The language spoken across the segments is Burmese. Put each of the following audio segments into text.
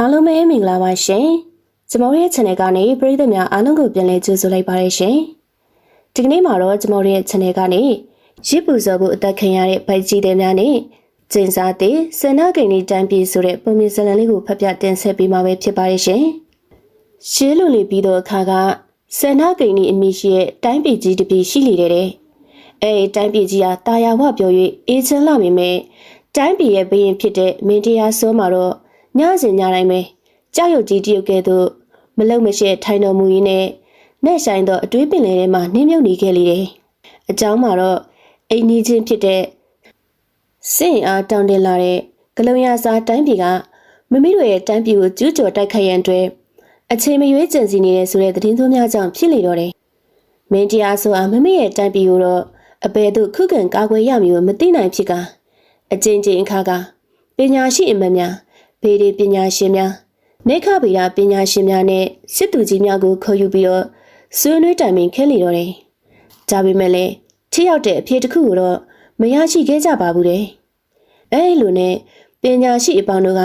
အားလုံးပဲမင်္ဂလာပါရှင်။ကျမတို့ရဲ့ channel ကနေပရိသတ်များအားလုံးကိုပြန်လည်ကြိုဆိုလိုက်ပါရရှင်။ဒီကနေ့မှာတော့ကျမတို့ရဲ့ channel ကနေရစ်ပူဇော်ဖို့အသက်ခံရတဲ့ဗိုက်ကြီးတဲ့များနဲ့ကျင်းစားတဲ့စန္ဒဂိန်လေးတန်းပြေဆိုတဲ့ပုံမြင်ဇာတ်လမ်းလေးကိုဖတ်ပြတင်ဆက်ပေးမှာပဲဖြစ်ပါရရှင်။ရှင်းလို့လေပြီးတော့အခါကစန္ဒဂိန်လေးအမိရှိရဲ့တိုင်းပြည်ကြီးတစ်ပြည်ရှိလေတဲ့။အဲဒီတိုင်းပြည်ကြီးဟာတာယာဝပြော၍အေးချမ်းလာမိမယ်။တိုင်းပြည်ရဲ့ဘရင်ဖြစ်တဲ့မင်းတရားဆိုးမှာတော့ ညစဉ်ညတိုင်းပဲကြောက်ရွံ့ကြီးတရုတ်ကဲ့သို့မလုံမရှိထိုင်တော်မူရင်းနဲ့နဲ့ဆိုင်သောအတွေးပင်လယ်ထဲမှာနှင်းမြုပ်နေခဲ့လေတယ်။အကြောင်းမှာတော့အိမ်နီးချင်းဖြစ်တဲ့စင့်အားတောင်းတင်လာတဲ့ဂလုံရစာတိုင်းပြည်ကမမိတို့ရဲ့တိုင်းပြည်ကိုကျူးကျော်တိုက်ခိုက်ရန်အတွက်အချိန်မရွေးကြံစီနေတဲ့ဆိုတဲ့သတင်းသွင်းများကြောင့်ဖြစ်လေတော့တယ်။မင်းတရားဆိုအားမမိရဲ့တိုင်းပြည်ကိုတော့အဘယ်သို့ခုခံကာကွယ်ရမည်ကိုမသိနိုင်ဖြစ်ကအကျဉ်းချင်းအခါကပညာရှိအမတ်များ ဗေဒီပညာရှင်များနေခဗေဒပညာရှင်များနဲ့စစ်သူကြီးများကိုခေါ်ယူပြီးတော့ဆွေးနွေးတိုင်ပင်ခဲလေတော့တယ်။ဒါပေမဲ့လည်းထိရောက်တဲ့အဖြစ်တစ်ခုကိုတော့မရရှိခဲ့ကြပါဘူးတဲ့။အဲဒီလိုနဲ့ပညာရှိအပေါင်းတို့က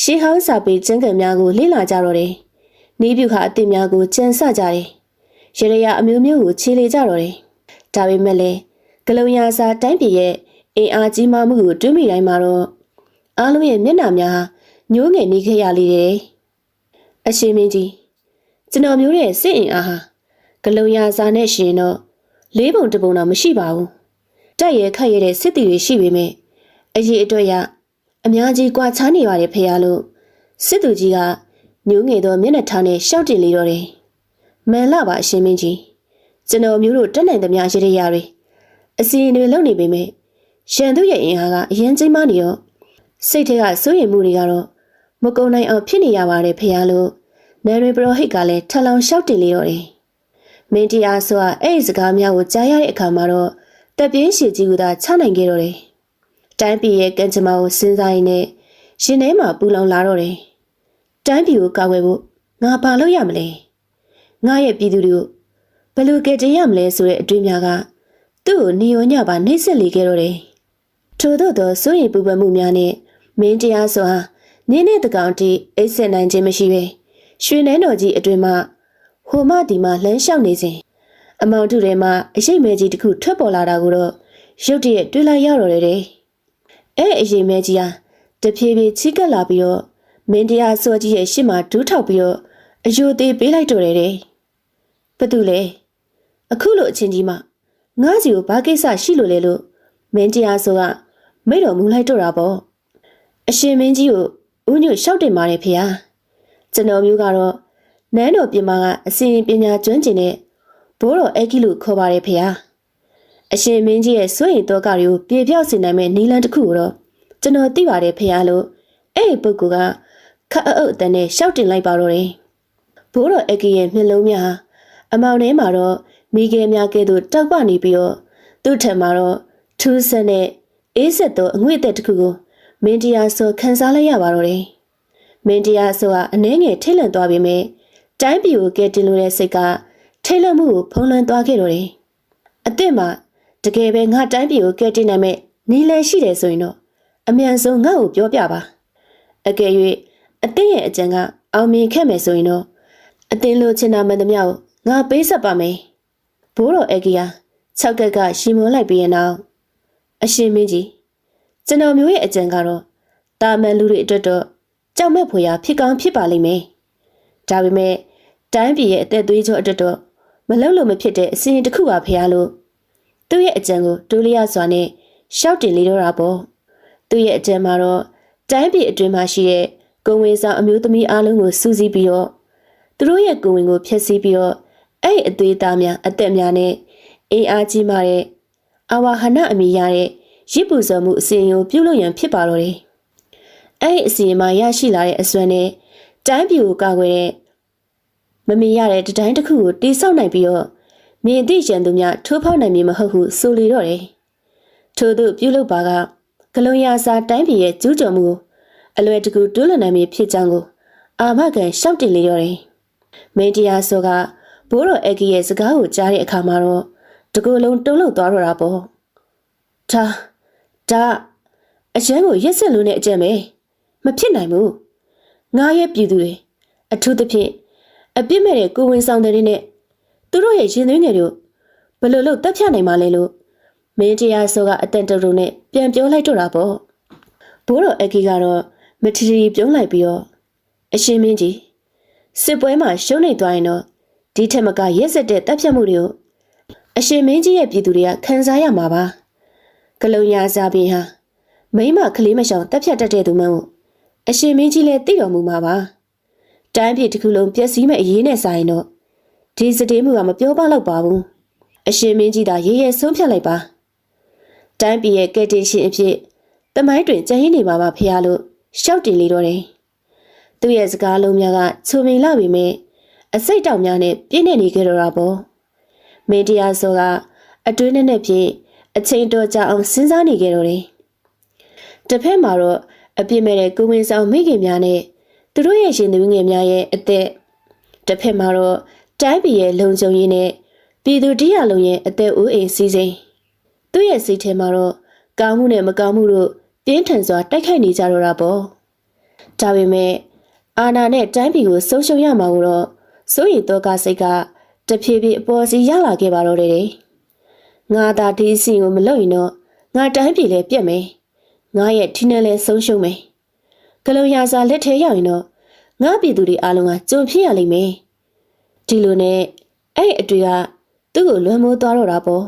ရှေးဟောင်းစာပေကျမ်းဂန်များကိုလေ့လာကြတော့တယ်။နီးပြူခါအသစ်များကိုကြံစကြတယ်။ရရရအမျိုးမျိုးကိုခြေလေကြတော့တယ်။ဒါပေမဲ့လည်းဂလုံရစာတိုင်းပြည်ရဲ့အင်အားကြီးမားမှုကိုတွေးမိတိုင်းမှာတော့အားလုံးရဲ့မျက်နှာများ ညိုးငယ်နေခဲ့ရလေတယ်။အရှင်မင်းကြီးကျွန်တော်မျိုးတဲ့စစ်အင်အားဟာဂလုံရစာနဲ့ရှင်တော့လေးပုံတစ်ပုံတော့မရှိပါဘူး။တက်ရဲခတ်ရတဲ့စစ်တီတွေရှိပေမဲ့အရေးအတွက်ရအများကြီးကွာခြားနေပါတယ်ဖေရလို့စစ်သူကြီးကညိုးငယ်သောမျက်နှာထားနဲ့ရှောက်တင်လေတော့တယ်။မှန်လားပါအရှင်မင်းကြီးကျွန်တော်မျိုးတို့တက်နိုင်သမျှရရရတွေအစီအတွေလုံနေပေမဲ့ရန်သူရဲ့အင်အားကအရင်ကျိမ့်မနေတော့စိတ်ထဲကစိုးရိမ်မှုတွေကတော့ မကုံနိုင်အောင်ဖြစ်နေရပါတယ်ဖေရလို့နယ်ရီပရိုဟိတ်ကလည်းထလောင်လျှောက်တင်လေတော့တယ်။မင်းတရားဆိုကအဲ့ဒီစကားများကိုကြားရတဲ့အခါမှာတော့တက်ပြင်းရှည်ကြီးကသာချနိုင်ခဲ့တော့တယ်။တိုင်းပြည်ရဲ့ကံကြမ္မာကိုစဉ်းစားရင်းနဲ့ရှင်ထဲမှာပူလောင်လာတော့တယ်။တိုင်းပြည်ကိုကာကွယ်ဖို့ငါဘာလုပ်ရမလဲ။ငါရဲ့ပြည်သူတွေကိုဘယ်လိုကယ်တင်ရမလဲဆိုတဲ့အတွေးများကသူ့ကိုနေရောညပါနှိမ့်ဆက်လေခဲ့တော့တယ်။ထို့သောသောစိုးရိမ်ပူပန်မှုများနဲ့မင်းတရားဆိုဟာ နင်းတဲ့တကောင်တီအိတ်ဆက်နိုင်ခြင်းမရှိပဲရွှေနှဲတော်ကြီးအတွင်မှဟိုမဒီမှလှမ်းလျှောက်နေစဉ်အမောင်ထုထဲမှာအရှိတ်မဲကြီးတစ်ခုထွက်ပေါ်လာတာကိုတော့ရုတ်တရက်တွေ့လိုက်ရတော့တယ်တဲ့အဲအရှိတ်မဲကြီးဟာတဖြည်းဖြည်းချီးကပ်လာပြီးတော့မင်းတရားစောကြီးရဲ့ရှေ့မှာဒူးထောက်ပြီးတော့အယိုသေးပေးလိုက်တော့တယ်တဲ့ဘာတူလဲအခုလိုအချင်းကြီးမှငါးစီကိုဘာကိစ္စရှိလို့လဲလို့မင်းတရားဆိုကမိတော်မူလိုက်တော့တာပေါ့အရှင်မင်းကြီးကို ဦးညွတ်လျှောက်တင်ပါတယ်ဖေဟာကျွန်တော်မျိုးကတော့နန်းတော်ပြင်မာကအစီရင်ပညာကျွမ်းကျင်တဲ့ဘိုးတော်အကီလို့ခေါ်ပါတယ်ဖေဟာအရှင်မင်းကြီးရဲ့စွန့်ရင်တော့ကတွေကိုပြေပြောက်စေနိုင်မဲ့နီလန်တစ်ခုကိုတော့ကျွန်တော်သိပါတယ်ဖေဟာလို့အဲ့ဒီပုဂ္ဂိုလ်ကခအုပ်အတန်နဲ့ရှောက်တင်လိုက်ပါတော့တယ်ဘိုးတော်အကီရဲ့မျက်လုံးများအမောင်ထဲမှာတော့မိခဲများကဲ့သို့တောက်ပနေပြီးတော့သူ့ထံမှာတော့ထူးဆန်းတဲ့အေးဆက်သောအငွေ့သက်တစ်ခုကို မင်းတရားဆိုခန်းစားလိုက်ရပါတော့တယ်။မင်းတရားဆိုကအနှဲငယ်ထိတ်လန့်သွားပြီမဲ့တိုင်းပြည်ကိုကဲတင်လို့တဲ့စိတ်ကထိတ်လန့်မှုကိုဖုံးလွှမ်းသွားခဲ့တော့တယ်။အစ်စ်မှာတကယ်ပဲငါတိုင်းပြည်ကိုကဲတင်နိုင်မဲ့နီးလဲရှိတယ်ဆိုရင်တော့အမြန်ဆုံးငါ့ကိုပြောပြပါ။အကယ်၍အစ်စ်ရဲ့အကြံကအောင်မြင်ခဲ့မယ်ဆိုရင်တော့အတင်းလိုချင်တာမှန်သမျှကိုငါပေးဆက်ပါမယ်။ဘိုးတော်အကီယာ၆ကက်ကရှီမွန်လိုက်ပြီးရင်တော့အရှင်မင်းကြီး ကျွန်တော်မျိုးရဲ့အကြံကတော့တာမန်လူတွေအတွက်တော့ကြောက်မဲ့ဖွယ်ရာဖြစ်ကောင်းဖြစ်ပါလိမ့်မယ်။ဒါပေမဲ့တိုင်းပြည်ရဲ့အသက်သွေးကြောအတွက်တော့မလုံလို့မဖြစ်တဲ့အစီအရင်တစ်ခုပါဖះလို့သူ့ရဲ့အကြံကိုဒိုးလျစွာနဲ့ရှောက်တင်လေတော့တာပေါ့။သူ့ရဲ့အကြံမှာတော့တိုင်းပြည်အတွင်းမှာရှိတဲ့ကုံဝင်ဆောင်အမျိုးသမီးအားလုံးကိုစူးစီးပြီးတော့သူတို့ရဲ့ကုံဝင်ကိုဖျက်ဆီးပြီးတော့အဲ့အသွေးသားများအသက်များနဲ့အင်အားကြီးမာတဲ့အာဝါဟနအမိရတဲ့ ရစ်ပူဇော်မှုအစီအရင်ကိုပြုလုပ်ရန်ဖြစ်ပါတော့တယ်။အဲ့ဒီအစီအရင်မှာရရှိလာတဲ့အစွမ်းနဲ့တိုင်းပြည်ကိုကာကွယ်တဲ့မမီရတဲ့တတိုင်းတစ်ခုကိုတိဆောက်နိုင်ပြီးတော့မြင်သိကျန်သူများထိုးဖောက်နိုင်မည်မဟုတ်ဟုဆိုလေတော့တယ်။ထို့သို့ပြုလုပ်ပါကဂလုံရစာတိုင်းပြည်ရဲ့ကျူးကျော်မှုကိုအလွယ်တကူတွန်းလှန်နိုင်မည်ဖြစ်ကြောင်းကိုအာမခံရှောက်တင်လေတော့တယ်။မင်းတရားဆိုကဘိုးတော်အက်ကီရဲ့စကားကိုကြားတဲ့အခါမှာတော့တကူလုံးတုံ့လောက်သွားတော့တာပေါ့။ဒါ ဒါအရန်ကိုရက်ဆက်လို့နဲ့အကြံပဲမဖြစ်နိုင်ဘူးငါရဲ့ပြည်သူတွေအထူးသဖြင့်အပြစ်မဲ့တဲ့ကိုဝင်ဆောင်တဲ့တွေနဲ့သူတို့ရဲ့ရင်သွေးငယ်တို့ဘယ်လိုလုပ်တက်ဖြတ်နိုင်မှလဲလို့မင်းတရားဆိုကအတန်တူတူနဲ့ပြန်ပြောလိုက်တော့တာပေါ့ဘိုးတော်အကီကတော့မထီထီပြုံးလိုက်ပြီးတော့အရှင်မင်းကြီးစစ်ပွဲမှာရှုံးနေသွားရင်တော့ဒီထက်မကရက်စက်တဲ့တပ်ဖြတ်မှုတွေကိုအရှင်မင်းကြီးရဲ့ပြည်သူတွေကခံစားရမှာပါ ကလုံရာစာပင်ဟာမိမကလေးမရှောင်တပ်ဖြတ်တတ်တဲ့သူမှန်ကိုအရှင်မင်းကြီးလည်းသိတော်မူမှာပါတိုင်းပြည်တစ်ခုလုံးပျက်စီးမဲ့အရေးနဲ့ဆိုင်တော့ဒီစတေးမှုကမပြောပါတော့ပါဘူးအရှင်မင်းကြီးသာရေးရဲဆုံးဖြတ်လိုက်ပါတိုင်းပြည်ရဲ့ကယ်တင်ရှင်အဖြစ်တမိုင်းတွင်ကြံရင်းနေပါပါဖေရလို့ရှောက်တင်လေတော့တယ်သူ့ရဲ့စကားလုံးများကချုံမိန်လာပြီမဲ့အစိတ်တောင်များနဲ့ပြည့်နေနေကြတော့တာပေါ့မင်းတရားဆိုကအတွင်းနဲ့နဲ့ဖြင့် အချိန်တော်ကြာအောင်စဉ်းစားနေကြတော့တယ်တစ်ဖက်မှာတော့အပြစ်မဲ့တဲ့ကိုဝင်ဆောင်မိခင်များနဲ့သူတို့ရဲ့ရှင်သူငယ်များရဲ့အသက်တစ်ဖက်မှာတော့တိုင်းပြည်ရဲ့လုံခြုံရေးနဲ့ပြည်သူတရားလုံးရဲ့အသက်အိုးအိမ်စီစဉ်သူ့ရဲ့စိတ်ထဲမှာတော့ကောင်းမှုနဲ့မကောင်းမှုတို့ပြင်းထန်စွာတိုက်ခိုက်နေကြတော့တာပေါ့ဒါပေမဲ့အာနာနဲ့တိုင်းပြည်ကိုဆုံးရှုံးရမှာကိုတော့စိုးရိမ်တော့ကစိတ်ကတဖြည်းဖြည်းအပေါ်စီရလာခဲ့ပါတော့တယ် ငါသာဒီအစီကိုမလုပ်ရင်တော့ငါတိုင်းပြည်လည်းပြက်မယ်ငါရဲ့ထင်းနဲ့လည်းဆုံးရှုံးမယ်ကလုံရာစာလက်ထဲရောက်ရင်တော့ငါပြည်သူတွေအားလုံးကကြုံဖြစ်ရလိမ့်မယ်ဒီလိုနဲ့အဲ့အတွေ့ကသူ့ကိုလွှမ်းမိုးသွားတော့တာပေါ့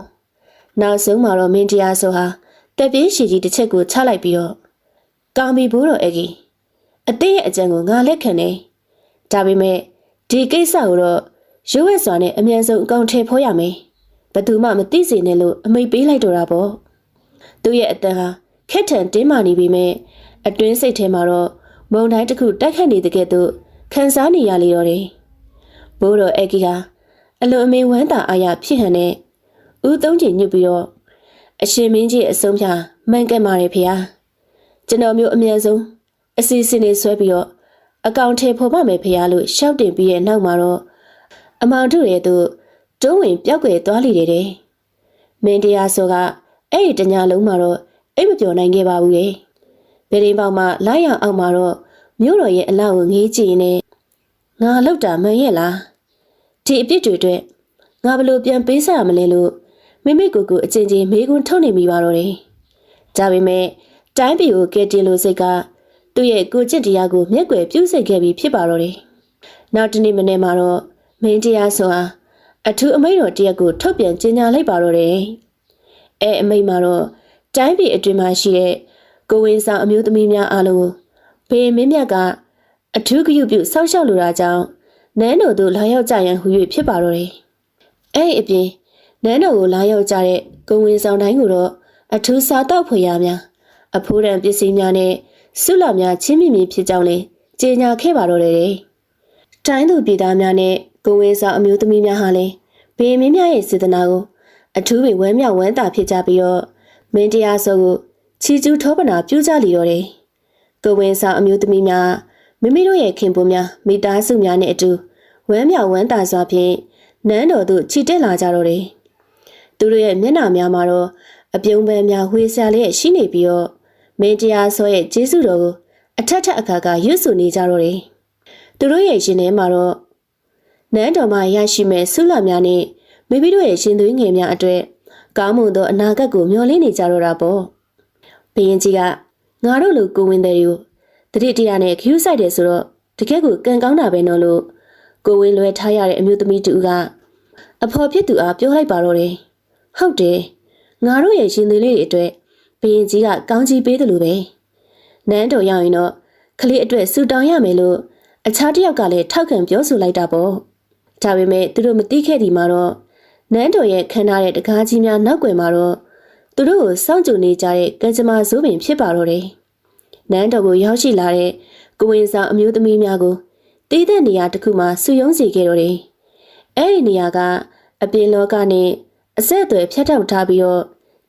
နောက်ဆုံးမှာတော့မင်းတရားဆိုဟာတက်ပြင်းရှည်ကြီးတစ်ချက်ကိုချလိုက်ပြီးတော့ကောင်းပြီဘိုးတော်အကြီးအသေးရဲ့အကြံကိုငါလက်ခံနေဒါပေမဲ့ဒီကိစ္စကိုတော့ရုပ်ဝဲစွာနဲ့အမြန်ဆုံးအကောင့်ထဲဖော်ရမယ် ဘသူမှမသိစေနဲ့လို့အမိတ်ပေးလိုက်တော့တာပေါ့သူ့ရဲ့အတန်ဟာခက်ထန်တင်းမာနေပြီမဲ့အတွင်းစိတ်ထဲမှာတော့မုံတိုင်းတစ်ခုတိုက်ခတ်နေတဲ့ကဲ့သို့ခံစားနေရလေတော့တယ်ဘိုးတော်အကီဟာအလွန်အမင်းဝမ်းသာအားရဖြစ်ဟန်နဲ့ဦးသုံးချင်ညွတ်ပြီးတော့အရှင်မင်းကြီးအဆုံးဖြာမှန်ကန်ပါတယ်ဖေဟာကျွန်တော်မျိုးအမြန်ဆုံးအစီအစဉ်တွေဆွဲပြီးတော့အကောင့်ထဲပေါ်ပါမယ်ဖေဟာလို့ရှောက်တင်ပြီးရဲ့နောက်မှာတော့အမောင်တို့ရဲ့သူ တွန်းဝင်ပြောက်ွယ်သွားလိတဲ့တဲ့မင်းတရားဆိုကအဲ့ဒီတညာလုံးမှာတော့အိတ်မပြောနိုင်ခဲ့ပါဘူးလေဗေဒင်းပေါက်မှာလိုက်ရအောင်မှာတော့မြို့တော်ရဲ့အလောက်ကိုငေးကြည့်နေငါလောက်တာမှန်ရဲ့လားဒီအပြစ်တွေအတွက်ငါဘလို့ပြန်ပေးဆက်ရမလဲလို့မိမိကိုယ်ကိုအချင်းချင်းမေးခွန်းထုတ်နေမိပါတော့တယ်ဒါပေမဲ့တိုင်းပြည်ကိုကယ်တင်လို့စိတ်ကသူ့ရဲ့ကိုချစ်တရားကိုမျက်ွယ်ပြုစိတ်ခဲ့ပြီးဖြစ်ပါတော့တယ်နောက်တနေ့မနေ့မှာတော့မင်းတရားဆိုဟာ အထူးအမိန့်တော်တရက်ကိုထုတ်ပြန်ကြေညာလိုက်ပါတော့တယ်အဲအမိန့်မှာတော့တိုင်းပြည်အတွင်းမှာရှိတဲ့ကိုဝင်ဆောင်အမျိုးသမီးများအားလုံးဘေးမင်းမြတ်ကအထူးဂရုပြုစောင့်ရှောက်လိုတာကြောင့်နန်းတော်သို့လာရောက်ကြရန်ဟူ၍ဖြစ်ပါတော့တယ်။အဲ့ဒီအပြင်နန်းတော်ကိုလာရောက်ကြတဲ့ကိုဝင်ဆောင်တိုင်းကိုတော့အထူးစားတော့ဖွေရများအဖိုးတန်ပစ္စည်းများနဲ့ဆုလများချင်းမိမိဖြစ်ကြောင်းလည်းကြေညာခဲ့ပါတော့တယ်။တိုင်းသူပြည်သားများနဲ့ ကိုဝင်ဆောင်အမျိုးသမီးများဟာလည်းဘေးမင်းမြတ်ရဲ့စေတနာကိုအထူးပင်ဝမ်းမြောက်ဝမ်းသာဖြစ်ကြပြီးတော့မင်းတရားစောကိုချီကျူးထောပနာပြုကြလီတော့တယ်။ကိုဝင်ဆောင်အမျိုးသမီးများမိမိတို့ရဲ့ခင်ပွန်းများမိသားစုများနဲ့အတူဝမ်းမြောက်ဝမ်းသာစွာဖြင့်နန်းတော်သို့ခြိတက်လာကြတော့တယ်။သူတို့ရဲ့မျက်နှာများမှာတော့အပြုံးပန်းများဝှေဆာလျက်ရှိနေပြီးတော့မင်းတရားစောရဲ့ကျေးဇူးတော်ကိုအထက်ထက်အခါကရွတ်ဆိုနေကြတော့တယ်။သူတို့ရဲ့ရှင်ထဲမှာတော့ နန်းတော်မှာရရှိမဲ့ဆုလများနဲ့မိမိတို့ရဲ့ရှင်သွေးငယ်များအတွက်ကောင်းမွန်သောအနာဂတ်ကိုမျှော်လင့်နေကြတော့တာပေါ့ဘယင်ကြီးကငါတို့လူကိုဝင်တဲ့တွေကိုတတိတရားနဲ့ခရူးဆိုင်တယ်ဆိုတော့တကယ်ကိုကံကောင်းတာပဲနော်လို့ကိုဝင်လွယ်ထားရတဲ့အမျိုးသမီးတူကအဖော်ဖြစ်သူအားပြောလိုက်ပါတော့တယ်ဟုတ်တယ်ငါတို့ရဲ့ရှင်သေးလေးတွေအတွက်ဘယင်ကြီးကကောင်းချီးပေးတယ်လို့ပဲနန်းတော်ရောက်ရင်တော့ကလေးအတွက်ဆူတောင်းရမယ်လို့အခြားတစ်ယောက်ကလည်းထောက်ခံပြောဆိုလိုက်တာပေါ့ ဒါပေမဲ့သူတို့မသိခဲ့ဒီမှာတော့နန်းတော်ရဲ့ခန်းထားတဲ့တကားကြီးများနောက်ွယ်မှာတော့သူတို့ကိုစောင့်ကြိုနေကြတဲ့ကံကြမ္မာဇိုးပင်ဖြစ်ပါတော့တယ်။နန်းတော်ကိုရောက်ရှိလာတဲ့ကိုဝင်ဆောင်အမျိုးသမီးများကိုတီးတဲ့နေရာတစ်ခုမှာစုယုံစီခဲ့တော့တယ်။အဲ့ဒီနေရာကအပြင်လောကနဲ့အဆက်အသွယ်ဖြတ်တောက်ထားပြီးတော့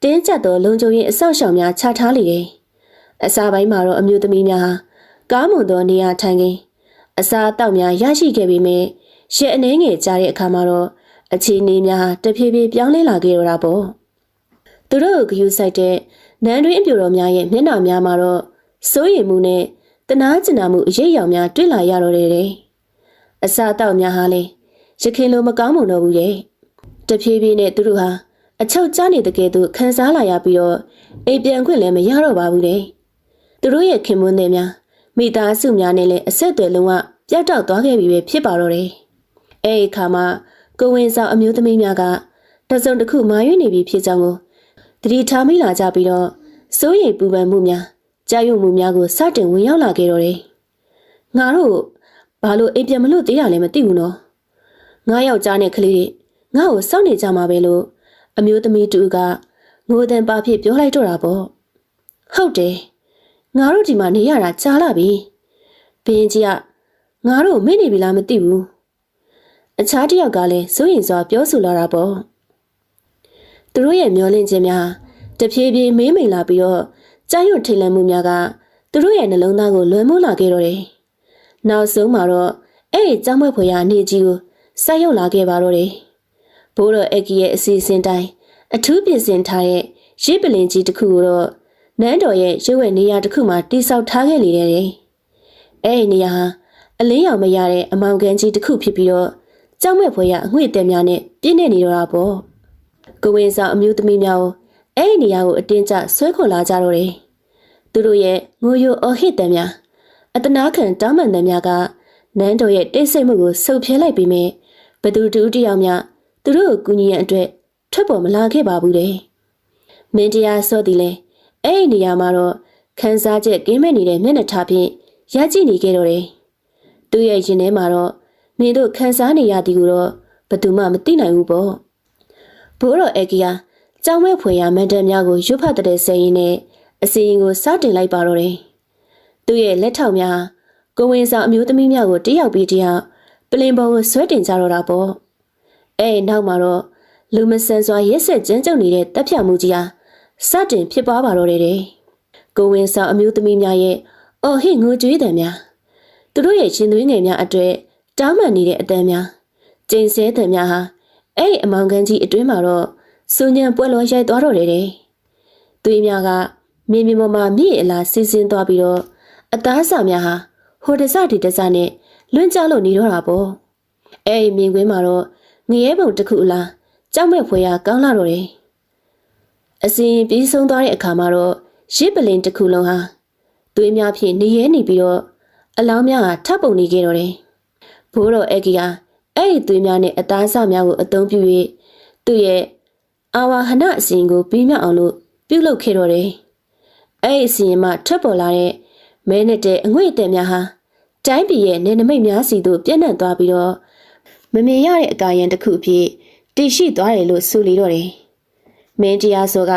တင်းကျပ်သောလုံခြုံရေးအဆောက်အအုံများချထားလေတယ်။အစာပိုင်းမှာတော့အမျိုးသမီးများဟာကားမွန်သောနေရာထိုင်ခင်းအစာအသောက်များရရှိခဲ့ပေမဲ့ ရှက်အနေငယ်ကြားတဲ့အခါမှာတော့အခြေအနေများတဖြည်းဖြည်းပြောင်းလဲလာခဲ့တော့တာပေါ့သူတို့ကိုဂယူဆိုင်တဲ့နန်းတွင်းအပြိုတော်များရဲ့မျက်နှာများမှာတော့စိုးရိမ်မှုနဲ့တနာကျင်နာမှုအရေးရောင်များတွေ့လာရတော့တယ်တဲ့အစာအသောက်များဟာလေရခင်လိုမကောင်းမွန်တော့ဘူးရဲ့တဖြည်းဖြည်းနဲ့သူတို့ဟာအချုပ်ကျနေတဲ့ကဲ့သို့ခံစားလာရပြီးတော့အိမ်ပြန်ခွင့်လည်းမရတော့ပါဘူးတဲ့သူတို့ရဲ့ခင်မွန်းတွေများမိသားစုများနဲ့လည်းအဆက်အသွယ်လုံးဝပြတ်တောက်သွားခဲ့ပြီပဲဖြစ်ပါတော့တယ် အဲ့ဒီအခါမှာကိုဝင်ဆောင်အမျိုးသမီးများကတစုံတစ်ခုမာရွေးနေပြီဖြစ်ကြောင်းကိုတတိထားမိလာကြပြီးတော့စိုးရိမ်ပူပန်မှုများကြာရုံမှုများကိုစတင်ဝင်ရောက်လာခဲ့တော့တယ်ငါတို့ဘာလို့အိမ်ပြန်မလို့သေးတာလဲမသိဘူးနော်ငါယောက်ျားနဲ့ကလေးတွေငါ့ကိုစောင့်နေကြမှာပဲလို့အမျိုးသမီးတူကငိုတန်ပါဖြစ်ပြောလိုက်တော့တာပေါ့ဟုတ်တယ်ငါတို့ဒီမှာနေရတာကြားလာပြီဘင်းကြီးကငါတို့မင်းနေပြီလားမသိဘူး အခြားတစ်ယောက်ကလည်းစိုးရင်စွာပြောဆိုလာတာပေါ့သူတို့ရဲ့မျောလင့်ခြင်းများတဖြည်းဖြည်းမေးမိန်လာပြီးတော့ကြာရွံ့ထိတ်လန့်မှုများကသူတို့ရဲ့နှလုံးသားကိုလွှမ်းမိုးလာခဲ့တော့တယ်နောက်ဆုံးမှာတော့အဲ့ဒီကြောင်းမွဲ့ဖွယ်ရာနေကြီးကိုဆက်ရောက်လာခဲ့ပါတော့တယ်ဘိုးတော်အက်ကီရဲ့အစီအစဉ်တိုင်းအထူးပြင်ဆင်ထားတဲ့ရစ်ပလင်ကြီးတစ်ခုကိုတော့နန်းတော်ရဲ့ရွှေဝဲနေရာတစ်ခုမှာတိစောက်ထားခဲ့လေတယ်။အဲ့ဒီနေရာဟာအလင်းရောင်မရတဲ့အမောင်ကန်ကြီးတစ်ခုဖြစ်ပြီးတော့ ကြောက်မဲ့ဖွယ်ရအငွေ့တဲများနဲ့ပြည့်နေနေတော့တာပေါ့။ကိုဝင်ဆောင်အမျိုးသမီးများကိုအဲ့ဒီနေရာကိုအတင်းကျဆွဲခေါ်လာကြတော့တယ်။သူတို့ရဲ့ငိုယိုအော်ဟစ်တံများအတနာခံတောင်းပန်တံများကနန်းတော်ရဲ့တိတ်ဆိတ်မှုကိုဆုပ်ဖြဲလိုက်ပြီးမြဲဘသူတူတယောက်များသူတို့ကိုကူညီရန်အတွက်ထွက်ပေါ်မလာခဲ့ပါဘူးတဲ့။မင်းတရားစောသည်လဲအဲ့ဒီနေရာမှာတော့ခန်းစားချက်ကင်းမဲ့နေတဲ့မျက်နှာထားဖြင့်ရကြည့်နေခဲ့တော့တယ်။သူ့ရဲ့ရင်ထဲမှာတော့ မင်းတို့ခန်းစားနေရသည်ကိုတော့ဘယ်သူမှမသိနိုင်ဘူးပေါ့။ဘိုးတော်အက်ကီယာကြောင်းမဲ့ဖွယ်ရမန်တန်များကိုရွတ်ဖတ်တဲ့ဆယ်ရင်နဲ့အစီရင်ကိုစတင်လိုက်ပါတော့တယ်။သူ့ရဲ့လက်ထောက်များကိုဝင်ဆောင်အမျိုးသမီးများကိုတယောက်ပြီးတယောက်ပလင်ပေါ်ကိုဆွဲတင်ကြတော့တာပေါ့။အဲ့နောက်မှာတော့လူမဆန်စွာရက်ဆက်ကြမ်းကြုတ်နေတဲ့တပ်ဖြတ်မှုကြီးဟာစတင်ဖြစ်ပွားပါတော့တယ်တဲ့။ကိုဝင်ဆောင်အမျိုးသမီးများရဲ့အော်ဟစ်ငိုကြွေးတံများသူတို့ရဲ့ရှင်သွေးငယ်များအတွေ့ တောင်းပန်နေတဲ့အတန်းများကျိန်ဆဲတံများဟာအဲ့ဒီအမောင်ကန်ကြီးအတွင်းမှာတော့စူညံပွဲလောရိုက်သွားတော့တယ်တဲ့။သွေးများကမြင်းမြင်းပေါ်မှာမြင့်အလားစီးဆင်းသွားပြီးတော့အသားစာများဟာဟိုတစဒီတစနဲ့လွန့်ကြလို့နေတော့တာပေါ့။အဲ့ဒီမြင်ကွင်းမှာတော့ငရဲပုံတစ်ခုအလားကြောက်မဲ့ဖွယ်ရကောင်းလာတော့တယ်။အစဉ်ပြီးဆုံးသွားတဲ့အခါမှာတော့ရစ်ပလင်တစ်ခုလုံးဟာသွေးများဖြင့်နေရဲနေပြီးတော့အလောင်းများဟာထပ်ပုံနေခဲ့တော့တယ်။ ဘိုးတော်အက်ကီကအဲ့ဒီသွေးများနဲ့အသားအစများကိုအသုံးပြု၍သူ့ရဲ့အာဝဟနအစဉ်ကိုပြီးမြောက်အောင်လို့ပြုလုပ်ခဲ့တော့တယ်။အဲ့ဒီအစဉ်မှထွက်ပေါ်လာတဲ့မဲနဲ့တဲ့အငွေ့အသက်များဟာတိုင်းပြည်ရဲ့နေနမိတ်များစီသို့ပြန့်နှံ့သွားပြီးတော့မမြင်ရတဲ့အကာရန်တစ်ခုအဖြစ်တည်ရှိသွားတယ်လို့ဆိုလေတော့တယ်။မင်းတရားဆိုက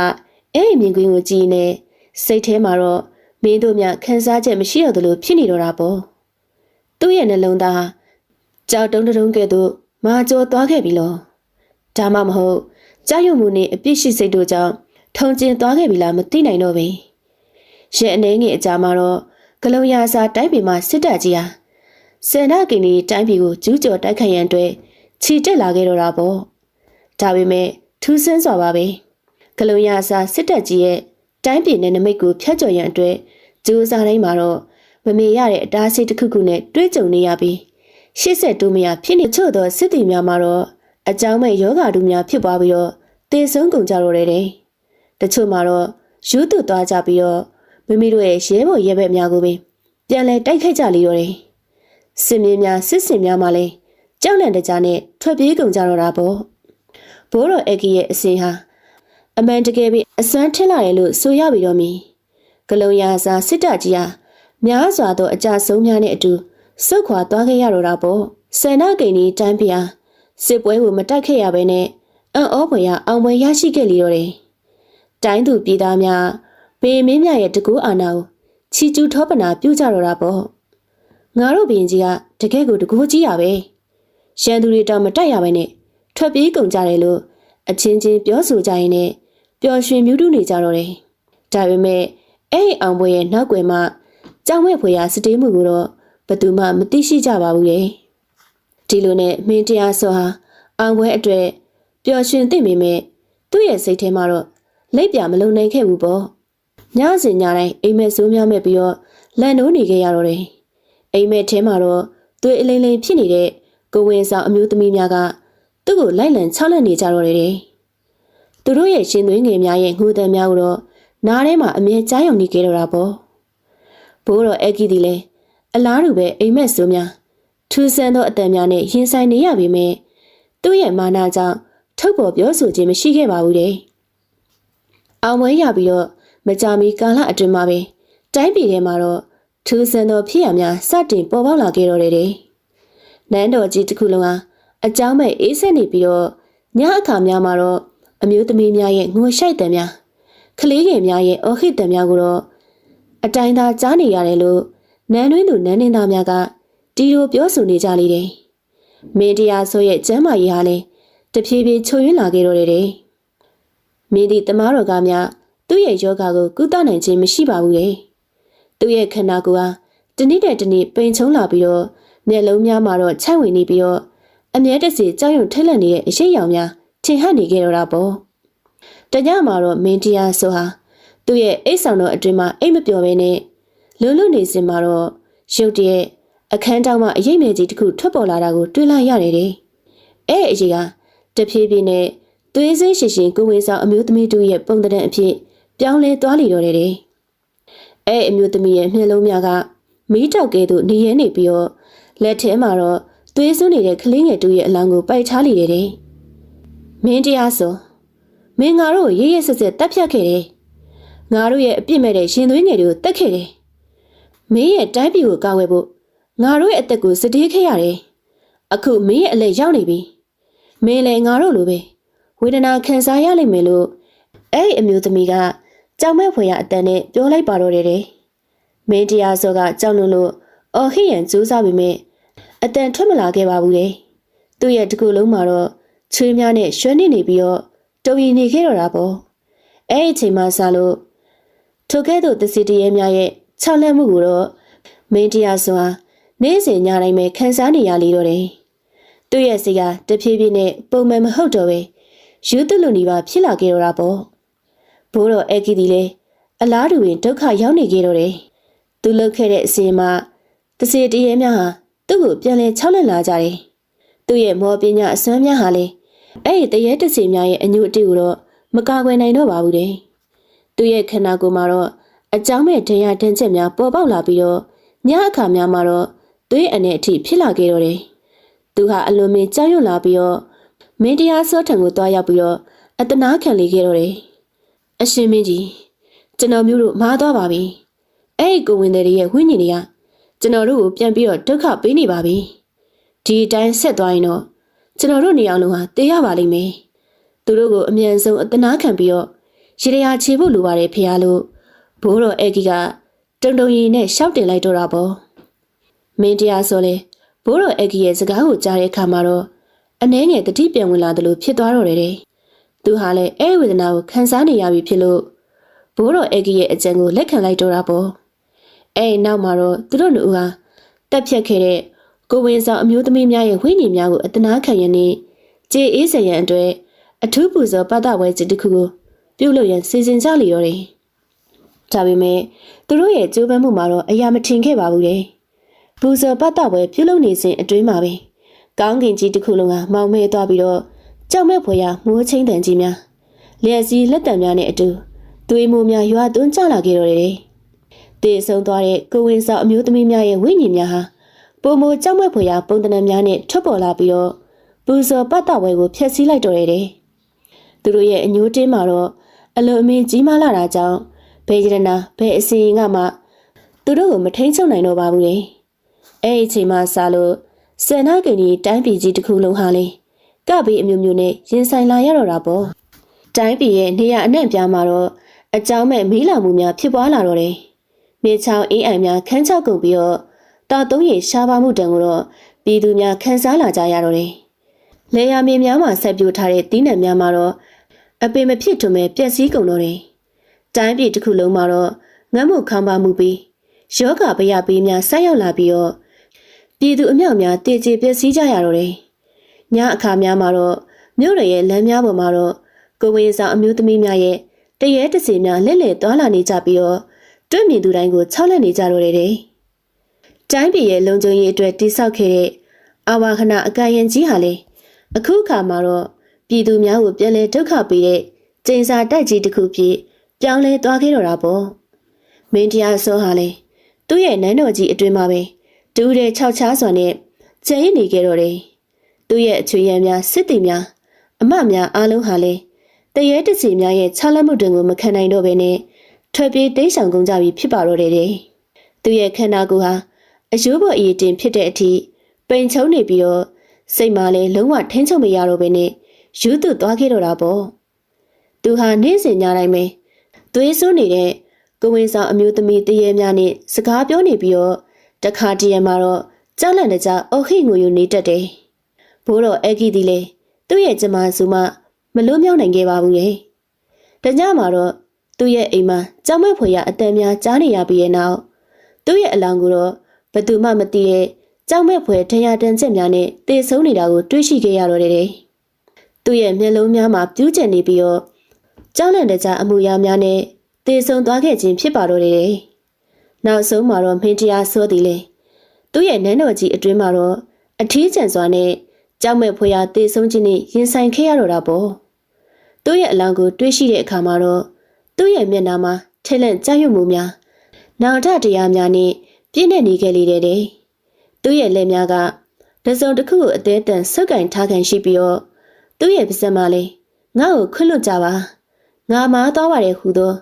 အဲ့ဒီမြင်ကွင်းကိုကြည့်နေစိတ်ထဲမှာတော့မင်းတို့များခံစားချက်မရှိတော့သလိုဖြစ်နေတော့တာပေါ့။သူ့ရဲ့နှလုံးသား ကြောက်တုံးတုံးကဲ့သို့မာကျော်သွားခဲ့ပြီလို့ဒါမှမဟုတ်ကြောက်ရွံ့မှုနဲ့အပြစ်ရှိစိတ်တို့ကြောင့်ထုံကျင်သွားခဲ့ပြီလားမသိနိုင်တော့ဘူး။ရဲ့အနေငယ်အကြမှာတော့ဂလုံရစာတိုက်ပြည်မှာစစ်တပ်ကြီးဟာစန္ဒကိန်းဒီတိုင်းပြည်ကိုကျူးကျော်တိုက်ခိုက်ရန်အတွက်ခြိတက်လာခဲ့တော့တာပေါ့။ဒါပေမဲ့ထူးဆန်းစွာပါပဲ။ဂလုံရစာစစ်တပ်ကြီးရဲ့တိုင်းပြည်နဲ့နမိတ်ကိုဖျက်ချော်ရန်အတွက်ကြိုးစားတိုင်းမှာတော့မမေရတဲ့အတားအဆီးတစ်ခုခုနဲ့တွဲကြုံနေရပြီး ရှစ်ဆက်တူမရဖြစ်နေချို့သောစစ်တီများမှာတော့အကြောင်းမဲ့ယောဂါတူများဖြစ်သွားပြီးတော့တေဆုံးကုန်ကြတော့တယ်တဲ့။တချို့မှာတော့ယူးတူသွားကြပြီးတော့မိမိတို့ရဲ့ရဲဘော်ရဲဘက်များကိုပင်ပြန်လဲတိုက်ခိုက်ကြလေတော့တယ်။စစ်မင်းများစစ်စင်များမှလည်းကြောက်လန့်တကြားနဲ့ထွက်ပြေးကုန်ကြတော့တာပေါ့။ဘိုးတော်အက်ကီရဲ့အစင်ဟာအမှန်တကယ်ပဲအစွမ်းထင်းလာတယ်လို့ဆိုရပြီတော့မီ။ဂလုံရာစာစစ်တပ်ကြီးဟာများစွာသောအကြဆုံးများနဲ့အတူ စုတ်ခွာသွားခဲ့ရတော့တာပေါ့။ဆန္ဒကိန်းဒီတိုင်းပြစစ်ပွဲကိုမတိုက်ခဲ့ရဘဲနဲ့အံ့ဩဖွယ်ရအောင်ပွဲရရှိခဲ့လေတော့တယ်။တိုင်းသူပြည်သားများဘေမင်းမြရဲ့တကူအာနာကိုချီကျူးထောပနာပြုကြတော့တာပေါ့ငါတို့ဘရင်ကြီးကတကယ်ကိုတကူကြီးရပဲရန်သူတွေတော့မတိုက်ရပဲနဲ့ထွက်ပြေးကုန်ကြတယ်လို့အချင်းချင်းပြောဆိုကြရင်နဲ့ပျော်ရွှင်မြူးတူးနေကြတော့တယ်ဒါပေမဲ့အဲ့ဒီအောင်ပွဲရဲ့နောက်ွယ်မှာကြောင်ဝဲဖွယ်ရာစတေးမှုကိုတော့ ဘသူမှမသိရှိကြပါဘူးလေဒီလိုနဲ့မင်းတရားဆောဟာအောင်ပွဲအတွက်ပျော်ရွှင်သိမိမဲ့သူ့ရဲ့စိတ်ထဲမှာတော့လက်ပြမလုံနိုင်ခဲ့ဘူးပေါ့ညစဉ်ညတိုင်းအိမ်မက်ဆိုးများမဲ့ပြီးတော့လန်နိုးနေခဲ့ရတော့တယ်အိမ်မက်ထဲမှာတော့သွေးအလိမ့်လိမ့်ဖြစ်နေတဲ့ကိုဝင်ဆောင်အမျိုးသမီးများကသူ့ကိုလိုက်လံချောက်လက်နေကြတော့တယ်သူတို့ရဲ့ရှင်သွေးငယ်များရဲ့ငိုတံများကိုတော့နားထဲမှာအမြဲကြားယုံနေကြတော့တာပေါ့ဘိုးတော်အကီဒီလည်း အလားတူပဲအိမ်မက်ဆိုးများထူးဆန်းသောအတန်များနဲ့ရင်ဆိုင်နေရပေမဲ့သူ့ရဲ့မာနကြောင့်ထုတ်ပေါ်ပြောဆိုခြင်းမရှိခဲ့ပါဘူးတဲ့အောင်ပွဲရပြီးတော့မကြာမီကာလအတွင်းမှာပဲတိုင်းပြည်ထဲမှာတော့ထူးဆန်းသောဖြစ်ရများစတင်ပေါ်ပေါက်လာခဲ့တော့တယ်တဲ့နန်းတော်ကြီးတစ်ခုလုံးဟာအကြောင်းမဲ့အေးဆက်နေပြီးတော့ညအခါများမှာတော့အမျိုးသမီးများရဲ့ငိုရှိုက်တယ်များကလေးငယ်များရဲ့အော်ဟစ်တယ်များကိုတော့အတိုင်းသာကြားနေရတယ်လို့ နန်းတွင်းသူနန်းနှင်းသားများကတီလိုပြောဆိုနေကြလေတယ်။မင်းတရားဆိုရဲ့ကျမ်းမာရေးဟာလည်းတဖြည်းဖြည်းချုံရင်းလာခဲ့တော့တယ်တဲ့။မင်းဒီတမားတော်ကများသူ့ရဲ့ယောဂါကိုကုသနိုင်ခြင်းမရှိပါဘူးတဲ့။သူ့ရဲ့ခန္ဓာကိုယ်ဟာတနည်းတဲ့တနည်းပိန်ချုံလာပြီးတော့မျက်လုံးများမှာတော့ခြိုက်ဝင်နေပြီးတော့အမြဲတစေကြောက်ရွံ့ထိတ်လန့်နေတဲ့အရှိရောင်များထင်ဟပ်နေခဲ့တော့တာပေါ့။တညမှာတော့မင်းတရားဆိုဟာသူ့ရဲ့အိတ်ဆောင်တော်အတွင်မှာအိတ်မပျော်ဘဲနဲ့ လုံလုံနေစင်မှာတော့ရုတ်တရက်အခန်းတောင်မှအရေးမဲ့ကြီးတစ်ခုထွက်ပေါ်လာတာကိုတွေ့လိုက်ရတယ်တဲ့။အဲ့အရေးကတဖြည်းဖြည်းနဲ့သွေးစင်းရှင်ရှင်ကိုဝေဆောင်အမျိုးသမီးတို့ရဲ့ပုံသဏ္ဍာန်အဖြစ်ပြောင်းလဲသွားလီတော့တယ်တဲ့။အဲ့အမျိုးသမီးရဲ့မျက်လုံးများကမီးတောက်ကဲ့သို့နေရဲနေပြီးတော့လက်ထဲမှာတော့သွေးစွန်းနေတဲ့ကလေးငယ်တူရဲ့အလောင်းကိုပိုက်ချလိတယ်တဲ့။မင်းတရားဆိုမင်းငါတို့ကိုရေးရဆက်ဆက်တက်ဖြတ်ခဲ့တယ်။ငါတို့ရဲ့အပြစ်မဲ့တဲ့ရှင်သွေးငယ်တွေကိုတက်ခဲ့တယ်။ မင်းရဲ့တိုင်းပြည်ကိုကာဝယ်ဖို့ငါတို့ရဲ့အသက်ကိုစတေးခဲ့ရတယ်။အခုမင်းရဲ့အလက်ရောက်နေပြီ။မင်းလည်းငါတို့လိုပဲဝေဒနာခံစားရလိမ့်မယ်လို့အဲ့ဒီအမျိုးသမီးကကြောင်မဲ့ဖွယ်ရအတန်နဲ့ပြောလိုက်ပါတော့တယ်တဲ့။မင်းတရားစောကကြောက်လို့လို့အော်ဟိရန်စူးစမ်းပြီးမြဲအတန်ထွက်မလာခဲ့ပါဘူးတဲ့။သူ့ရဲ့တကူလုံးမှာတော့ချွေးများနဲ့ရွှဲနေနေပြီးတော့တုံရီနေခဲ့တော့တာပေါ့။အဲ့ဒီအချိန်မှစလို့ထိုကဲ့သို့သစီတရေများရဲ့ ခြောက်လက်မှုကိုတော့မင်းတရားစွာနေ့စဉ်ညတိုင်းပဲခန်းစားနေရလေတော့တယ်။သူ့ရဲ့စိတ်ကတဖြည်းဖြည်းနဲ့ပုံမှန်မဟုတ်တော့ပဲယူသွလူနေပါဖြစ်လာခဲ့တော့တာပေါ့။ဘိုးတော်အကီဒီလည်းအလားတူရင်ဒုက္ခရောက်နေခဲ့တော့တယ်။သူလှုပ်ခဲ့တဲ့အစီအမတစီတရေများဟာသူ့ကိုပြန်လဲချောက်လက်လာကြတယ်။သူ့ရဲ့မောပညာအစွမ်းများဟာလည်းအဲ့ဒီတရေတစီများရဲ့အညွတ်အတိကိုတော့မကာကွယ်နိုင်တော့ပါဘူးတဲ့။သူ့ရဲ့ခန္ဓာကိုယ်မှာတော့ အကြောင်းမဲ့ဒဏ်ရာဒဏ်ချက်များပေါ်ပေါက်လာပြီးတော့ညအခါများမှာတော့သွေးအနေအထိဖြစ်လာခဲ့တော့တယ်။သူဟာအလွန်မင်းကြောက်ရွံ့လာပြီးတော့မင်းတရားစောထံကိုတွားရောက်ပြီးတော့အတနာခံလေခဲ့တော့တယ်။အရှင်မင်းကြီးကျွန်တော်မျိုးတို့မားသွားပါပြီ။အဲ့ဒီကိုဝင်တဲ့ရဲ့ဝိညာဉ်တွေကကျွန်တော်တို့ကိုပြန်ပြီးတော့ဒုက္ခပေးနေပါပြီ။ဒီအတိုင်းဆက်သွားရင်တော့ကျွန်တော်တို့နေအောင်လုံးဟာတေးရပါလိမ့်မယ်။သူတို့ကိုအမြန်ဆုံးအတနာခံပြီးတော့ရေရရာချေဖို့လိုပါတယ်ဖေရလို့ ဘိုးတော်အဲ့ကြီးကတုံတုံရီနဲ့ရှောက်တင်လိုက်တော့တာပေါ့မင်းတရားဆိုလဲဘိုးတော်အက်ကီရဲ့စကားကိုကြားတဲ့အခါမှာတော့အနှဲငယ်တတိပြန်ဝင်လာတယ်လို့ဖြစ်သွားတော့တယ်တဲ့သူဟာလည်းအဲဝေဒနာကိုခံစားနေရပြီဖြစ်လို့ဘိုးတော်အက်ကီရဲ့အကြံကိုလက်ခံလိုက်တော့တာပေါ့အဲနောက်မှာတော့သူတို့လူဟာတက်ဖြတ်ခဲ့တဲ့ကိုဝင်ဆောင်အမျိုးသမီးများရဲ့ဝိညာဉ်များကိုအတနာခံရနေကြေအေးစရန်အတွက်အထူးပူဇော်ပတ်သက်ဝဲခြင်းတစ်ခုကိုပြုလုပ်ရန်စီစဉ်ကြလျော်တယ် ဒါပေမဲ့သူတို့ရဲ့ကြိုးပမ်းမှုမှာတော့အရာမထင်ခဲ့ပါဘူးလေ။ဘူဇော်ပတ်တော်ပဲပြုလုပ်နေစဉ်အတွင်းမှာပဲကောင်းကင်ကြီးတစ်ခုလုံးကမောင်မဲသွားပြီးတော့ကြောက်မဲ့ဖွယ်ရမိုးချင်းတန်ကြီးများလျက်စီးလက်တံများနဲ့အတူသွေးမိုးများရွာသွန်းကျလာခဲ့တော့တယ်။တည်ဆုံသွားတဲ့ကိုဝင်ဆောင်အမျိုးသမီးများရဲ့ဝိညာဉ်များဟာပုံမိုကြောက်မဲ့ဖွယ်ရပုံသဏ္ဍာန်များနဲ့ထွက်ပေါ်လာပြီးတော့ဘူဇော်ပတ်တော်ဝဲကိုဖျက်ဆီးလိုက်တော့တယ်။သူတို့ရဲ့အညိုးတင်းမှာတော့အလွန်အမင်းကြီးမားလာတာကြောင့် ဘယ်ရနာဘယ်အစီရင်ကမှသူတို့ကိုမထိန်ချုပ်နိုင်တော့ပါဘူးလေအဲ့ဒီအချိန်မှစလို့စန္ဒကိန်းကြီးတိုင်းပြည်ကြီးတစ်ခုလုံးဟာလေကပ်ပြီးအမျိုးမျိုးနဲ့ရင်ဆိုင်လာရတော့တာပေါ့တိုင်းပြည်ရဲ့နေရအနှံ့ပြားမှာတော့အကြောင်းမဲ့မီးလောင်မှုများဖြစ်ပွားလာတော့တယ်မြေချောင်းအင်းအိုင်များခန်းချောက်ကုန်ပြီးတော့တာသုံးရရှားပါမှုတံကိုတော့ပြည်သူများခန်းစားလာကြရတော့တယ်လေယာမြေများမှာဆက်ပြိုထားတဲ့တီးနှံများမှာတော့အပင်မဖြစ်ထွန်းပဲပျက်စီးကုန်တော့တယ် တိုင်းပြည်တစ်ခုလုံးမှာတော့ငတ်မှုခံပါမှုပြီးယောဂဗရပေးများဆက်ရောက်လာပြီးတော့ပြည်သူအမြောက်များတည်ကြည်ပျက်စီးကြရတော့တယ်။ညအခါများမှာတော့မြို့ရရဲ့လမ်းများပေါ်မှာတော့ကိုဝေးဆောင်အမျိုးသမီးများရဲ့တရဲတစီများလက်လက်သွားလာနေကြပြီးတော့တွေ့မြင်သူတိုင်းကိုခြောက်လက်နေကြတော့တယ်တဲ့တိုင်းပြည်ရဲ့လုံခြုံရေးအတွက်တိဆောက်ခဲ့တဲ့အာဝါခဏအကန့်ရင်ကြီးဟာလေအခုအခါမှာတော့ပြည်သူများကိုပြန်လဲဒုက္ခပေးတဲ့ကျင်းစာတိုက်ကြီးတစ်ခုဖြစ် ပြောင်းလဲသွားခဲ့တော့တာပေါ့မင်းတရားစောဟာလေသူ့ရဲ့နန်းတော်ကြီးအတွင်မှာပဲတူးတဲ့ခြောက်ချားစွာနဲ့ကျင်းနေခဲ့တော့တယ်သူ့ရဲ့အချွေရံများစစ်တီများအမများအားလုံးဟာလေတရေတစီများရဲ့ခြားလက်မှုတွေကိုမခံနိုင်တော့ဘဲနဲ့ထွက်ပြေးတိတ်ဆောင်ကုန်ကြပြီဖြစ်ပါတော့တယ်တဲ့သူ့ရဲ့ခန္ဓာကိုယ်ဟာအယိုးပေါ်အည်တင်ဖြစ်တဲ့အထိပိန်ချုံနေပြီးတော့စိတ်မှလည်းလုံးဝထင်းချုံမရတော့ဘဲနဲ့ယူသွသွားခဲ့တော့တာပေါ့သူဟာနေ့စဉ်ညတိုင်းပဲ သွေးစွန်းနေတဲ့ကိုဝင်ဆောင်အမျိုးသမီးတရေများနဲ့စကားပြောနေပြီးတော့တခါတည်းမှာတော့ကြောက်လန့်တဲ့ကြောက်အော်ဟိငိုယူနေတတ်တယ်ဘိုးတော်အဂီဒီလေသူ့ရဲ့ကျမစုမမလွတ်မြောက်နိုင်ခဲ့ပါဘူးလေတညမှာတော့သူ့ရဲ့အိမ်မှာကြောက်မဲ့ဖွယ်ရအတန်များကြားနေရပြီးရဲ့နောက်သူ့ရဲ့အလောင်းကိုတော့ဘသူမှမသိရဲ့ကြောက်မဲ့ဖွယ်ထင်ရတန်ချက်များနဲ့တေဆုံးနေတာကိုတွေးရှိခဲ့ရတော့တယ်သူ့ရဲ့မျက်လုံးများမှာပြူးကျင်နေပြီးတော့ ကြောက်လန့်တဲ့ကြအမှုရာများနဲ့တေဆုံးသွားခဲ့ခြင်းဖြစ်ပါတော့တယ်နောက်ဆုံးမှာတော့မင်းတရားဆိုသည်လေသူ့ရဲ့နန်းတော်ကြီးအတွင်းမှာတော့အထီးကျန်စွာနဲ့ကြောက်မဲ့ဖွယ်ရတေဆုံးခြင်းနဲ့ရင်ဆိုင်ခဲ့ရတော့တာပေါ့သူ့ရဲ့အလောင်းကိုတွေးရှိတဲ့အခါမှာတော့သူ့ရဲ့မျက်နှာမှာထဲလန့်ကြောက်ရွံ့မှုများနာထတရားများနဲ့ပြည့်နေနေခဲ့လေတဲ့တဲ့သူ့ရဲ့လက်များကတစုံတစ်ခုကိုအသေးတန်ဆုပ်ကင်ထားခံရှိပြီးတော့သူ့ရဲ့ပါးစပ်မှာလေငါ့ကိုခွင့်လွတ်ကြပါ ငါမားသွားပါတယ်ဟူသော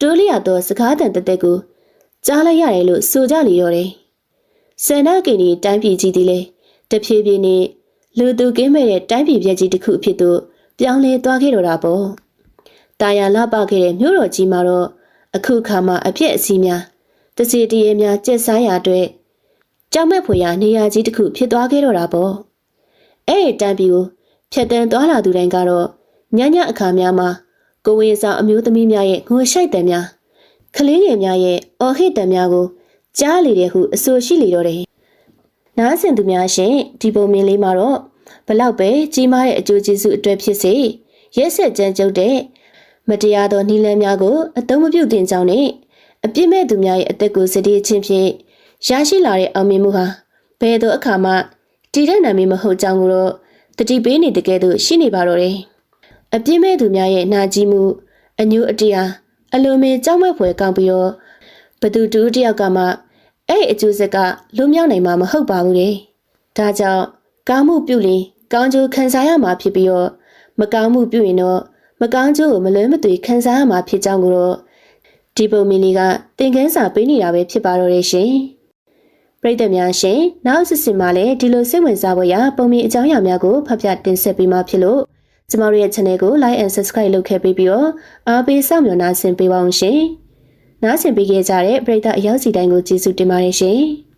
တိုးလျသောစကားတန်တက်တက်ကိုကြားလိုက်ရတယ်လို့ဆိုကြလေတော့တယ်ဆန္ဒကိန်းဒီတိုင်းပြည်ကြီးသည်လေတဖြည်းဖြည်းနဲ့လူသူကင်းမဲ့တဲ့တိုင်းပြည်ပြည့်ကြီးတစ်ခုအဖြစ်သို့ပြောင်းလဲသွားခဲ့တော့တာပေါ့တာယာလပခဲ့တဲ့မြို့တော်ကြီးမှာတော့အခုခါမှာအပြည့်အစည်းများတစီတရေများကျက်စားရာအတွက်ကြောက်မဲ့ဖွယ်ရာနေရာကြီးတစ်ခုဖြစ်သွားခဲ့တော့တာပေါ့အဲ့ဒီတန်ပြည်ကိုဖြတ်တန်းသွားလာသူတိုင်းကတော့ညညအခါများမှာ ကိုဝင်ဆောင်အမျိုးသမီးများရဲ့ငိုရှိုက်တံများကလေးငယ်များရဲ့အော်ဟစ်တံများကိုကြားလေတဲ့ဟုအဆိုရှိလေတော့တယ်နားဆင်သူများရှင်ဒီပုံမြင်လေးမှာတော့ဘလောက်ပဲကြီးမားတဲ့အကျိုးကျေးဇူးအတွက်ဖြစ်စေရက်ဆက်ကြမ်းကြုတ်တဲ့မတရားသောနှီးလန်းများကိုအသုံးမပြုသင့်ကြောင်းနဲ့အပြစ်မဲ့သူများရဲ့အသက်ကိုစည်ချင်းဖြင့်ရရှိလာတဲ့အောင်မြင်မှုဟာဘယ်တော့အခါမှတည်တဲ့နာမည်မဟုတ်ကြောင်းကိုတော့တတိပေးနေတဲ့ကဲ့သို့ရှိနေပါတော့တယ်။ အပြစ်မဲ့သူများရဲ့နာကြီးမှုအညူအတရားအလိုမင်းကြောက်မဲ့ဖွယ်ကောင်းပြီးတော့ဘသူတူတယောက်ကမှအဲ့အကျိုးဆက်ကလွမြောက်နိုင်မှာမဟုတ်ပါဘူးလေ။ဒါကြောင့်ကောင်းမှုပြုရင်ကောင်းကျိုးခံစားရမှာဖြစ်ပြီးတော့မကောင်းမှုပြုရင်တော့မကောင်းကျိုးကိုမလွဲမသွေခံစားရမှာဖြစ်ကြောင်းကိုတော့ဒီပုံမီလီကသင်ခန်းစာပေးနေတာပဲဖြစ်ပါတော့တယ်ရှင်။ပရိသတ်များရှင်နောက်စစ်စစ်မှာလည်းဒီလိုစိတ်ဝင်စားဖို့ရပုံမီအကြောင်းအရာများကိုဖတ်ပြတင်ဆက်ပေးမှာဖြစ်လို့ ကျမတို့ရဲ့ channel ကို like and subscribe လုပ်ခဲ့ပြီးပြီးတော့အားပေးစောင့်မျှော်နှားဆင်ပေးပါအောင်ရှင်။နားဆင်ပေးခဲ့ကြတဲ့ပရိသတ်အရောက်စီတိုင်းကိုကျေးဇူးတင်ပါတယ်ရှင်။